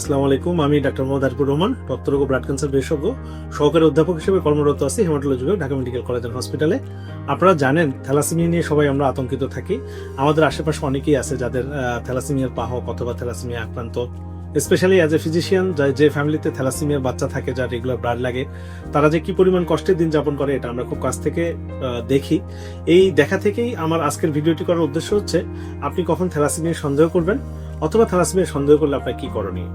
আসসালামু আলাইকুম, আমি ডাক্তার মোহাম্মদ আরিফুর রহমান, রক্তরোগ ব্লাড ক্যান্সার বিশেষজ্ঞ। সহকারী অধ্যাপক হিসেবে কর্মরত আছি হেমাটোলজি বিভাগ ঢাকা মেডিকেল কলেজ অ্যান্ড হসপিটালে আপনারা জানেন, থ্যালাসেমিয়া নিয়ে সবাই আমরা আতঙ্কিত থাকি। আমাদের আশেপাশে অনেকেই আছে যাদের থ্যালাসেমিয়ার বাহক অথবা থ্যালাসেমিয়া আক্রান্ত। স্পেশালি অ্যাজ এ ফিজিশিয়ান যে ফ্যামিলিতে থ্যালাসেমিয়ার বাচ্চা থাকে, যার রেগুলার ব্লাড লাগে, তারা যে কি পরিমাণ কষ্টের দিন যাপন করে, এটা আমরা খুব কাছ থেকে দেখি। এই দেখা থেকেই আমার আজকের ভিডিওটি করার উদ্দেশ্য হচ্ছে, আপনি কখন থ্যালাসেমিয়া সন্দেহ করবেন অথবা থ্যালাসেমিয়া সন্দেহ করলে আপনার কি করণীয়?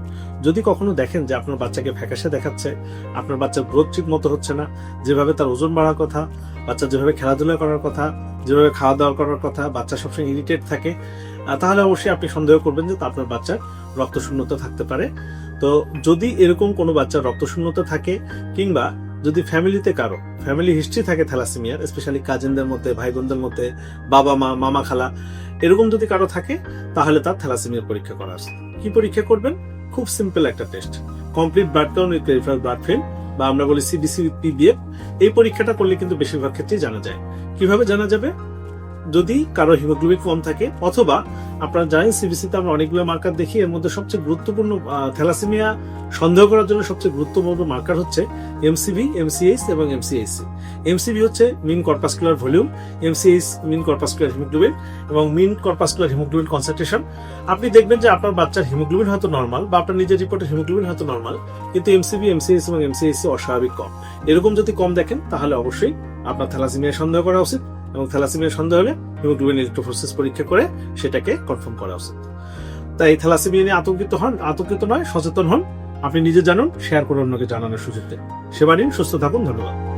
যদি কখনো দেখেন যে আপনার বাচ্চাকে ফ্যাকাশে দেখাচ্ছে, আপনার বাচ্চার গ্রোথ ঠিক মতো হচ্ছে না, যেভাবে তার ওজন বাড়ার কথা, বাচ্চা যেভাবে খেলাধুলা করার কথা, যেভাবে খাওয়া দাওয়া করার কথা, বাচ্চা সবসময় ইরিটেট থাকে তাহলে অবশ্যই আপনি সন্দেহ করবেন যে আপনার বাচ্চার রক্তশূন্যতা থাকতে পারে। তো যদি এরকম কোনো বাচ্চার রক্ত রক্তশূন্যতা থাকে কিংবা যদি ফ্যামিলিতে কারও ফ্যামিলি হিস্ট্রি থাকে থ্যালাসেমিয়ার স্পেশালি কাজিনদের মধ্যে ভাই বোনদের মধ্যে, বাবা মা, মামা খালা, এরকম যদি কারও থাকে, তাহলে তার থ্যালাসেমিয়ার পরীক্ষা করা কি পরীক্ষা করবেন? খুব সিম্পল একটা test complete blood count with verified blood film বা আমরা বলি সিবিসি পিবিএফ এই পরীক্ষাটা করলে কিন্তু বেশিরভাগ ক্ষেত্রেই জানা যায়। কীভাবে জানা যাবে? যদি কারও হিমোগ্লোবিন কম থাকে, অথবা আপনারা জানেন সিবিসিতে আমরা অনেকগুলো মার্কার দেখি, এর মধ্যে সবচেয়ে গুরুত্বপূর্ণ থ্যালাসেমিয়া সন্দেহ করার জন্য সবচেয়ে গুরুত্বপূর্ণ মার্কার হচ্ছে এমসিবি এমসিএইচ এবং এমসিএইচসি এমসিবি হচ্ছে mean corpuscular volume MCH mean corpuscular haemoglobin এবং মিন কর্পাসকুলার হিমোগ্লোবিন কনসেন্ট্রেশন আপনি দেখবেন যে আপনার বাচ্চার হিমোগ্লোবিন হয়তো নর্মাল বা আপনার নিজের রিপোর্টের হিমোগ্লোবিন হয়তো নর্মাল কিন্তু এমসিবি এমসিএইচ এবং এমসিএইচসি অস্বাভাবিক কম। এরকম যদি কম দেখেন, তাহলে অবশ্যই আপনার থ্যালাসেমিয়া সন্দেহ করা উচিত এবং থ্যালাসেমিয়া সন্দেহ হলে হিমোগ্লোবিন ইলেকট্রোফোরেসিস পরীক্ষা করে সেটাকে কনফার্ম করা উচিত। তাই থ্যালাসেমিয়া নিয়ে আতঙ্কিত হন, আতঙ্কিত নয়, সচেতন হন। আপনি নিজে জানুন শেয়ার করে অন্যকে জানানোর সুযোগ দেন। সেবা নিন সুস্থ থাকুন ধন্যবাদ।